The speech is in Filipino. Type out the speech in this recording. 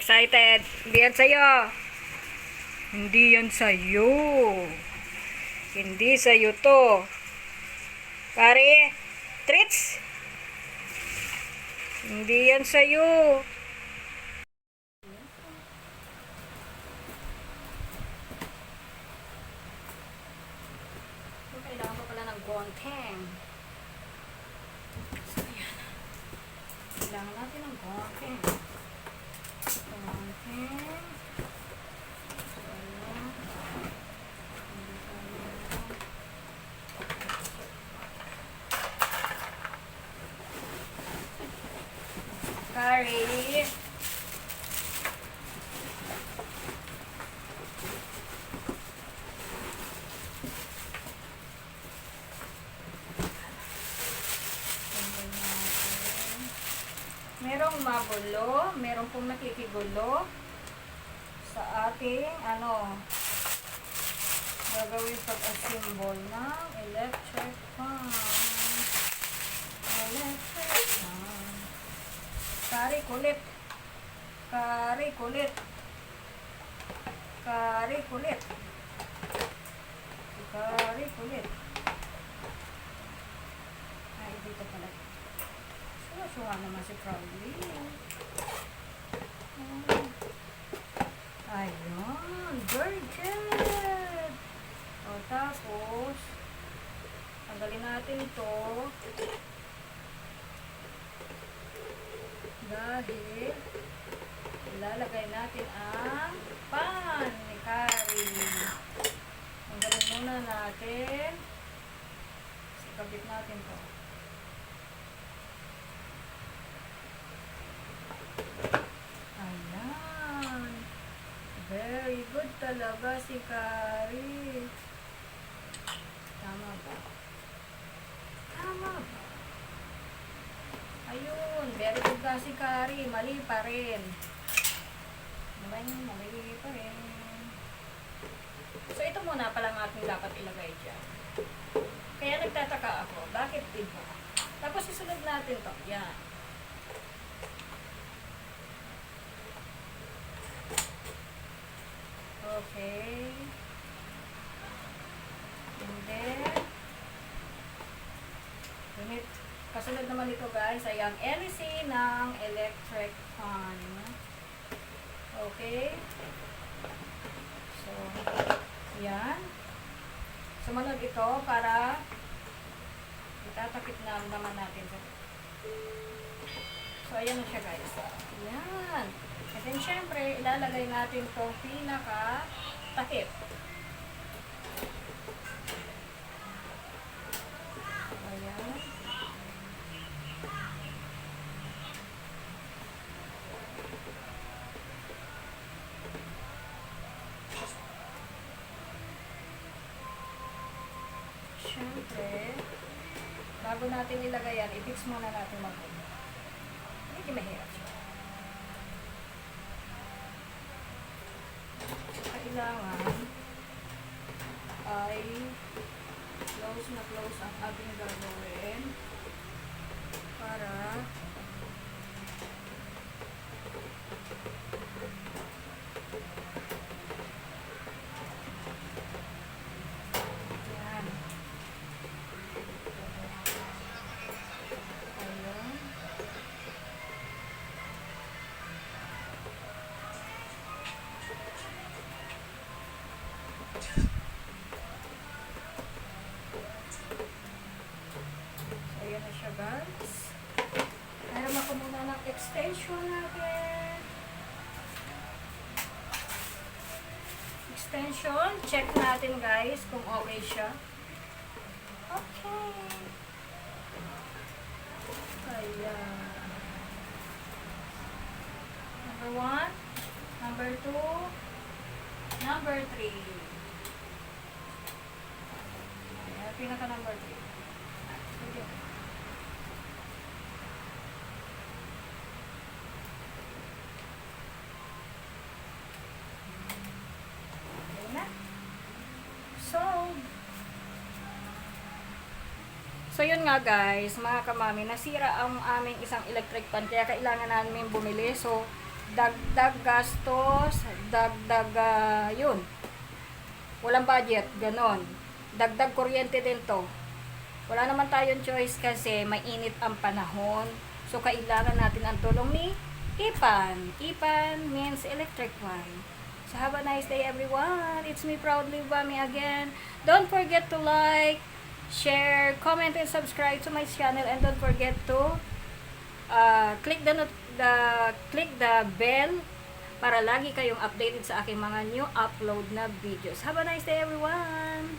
excited. Hindi yan sa'yo. Hindi yan sa'yo. Hindi sa'yo to. Kari, treats. Hindi yan sa'yo. Kailangan ko pala ng gonteng. So, ayan. Kailangan natin ng gonteng. Natin. Merong magulo, merong pong nakikigulo sa ating ano gagawin pag-assemble ng electric fan. Electric fan. Kari kulit. Kari kulit. Kari kulit. Kari kulit. Ay, dito pala. Suwa-suwa naman si Crowley. Good. O, tapos, tanggalin natin ito. Dahil, ilalagay natin ang pan ni Kari. Tanggalin muna natin. Sikabit natin to. Ayan. Very good talaga si Kari. Tama ba? Tama ba? Ayun, very good ka si Kari. Mali pa rin. Mali, mali pa rin. So, ito muna pala ang ating dapat ilagay dyan. Kaya nagtataka ako, bakit iba? Tapos isunod natin to. Yan. Okay. And then, unit. Kasunod naman ito guys ay ang LEC ng electric fan. Okay. So, yan. Sumunod ito para itatakip na naman natin. So, ayan na siya guys. Yan. And then, syempre, ilalagay natin itong pinaka takip. Ayan. Siyempre, bago natin ilagay yan, i-fix muna natin mabuti. Medyo mahirap siya. Kailangan ay close na close ang ating gagawin para extension natin. Extension. Check natin guys kung okay siya. Okay. Ayan. Number one. Number two. Number three. Ayan, pinaka number three. Okay na. So, So yun nga guys, mga kamami, nasira ang aming isang electric pan kaya kailangan namin bumili. So dagdag gastos, dagdag ah, yun. Walang budget, ganon. Dagdag kuryente din to. Wala naman tayong choice kasi mainit ang panahon. So, kailangan natin ang tulong ni IPAN. IPAN means electric one. So, have a nice day everyone. It's me proudly, Bami again. Don't forget to like, share, comment, and subscribe to my channel. And don't forget to uh, click the, not- the click the bell para lagi kayong updated sa aking mga new upload na videos. Have a nice day everyone!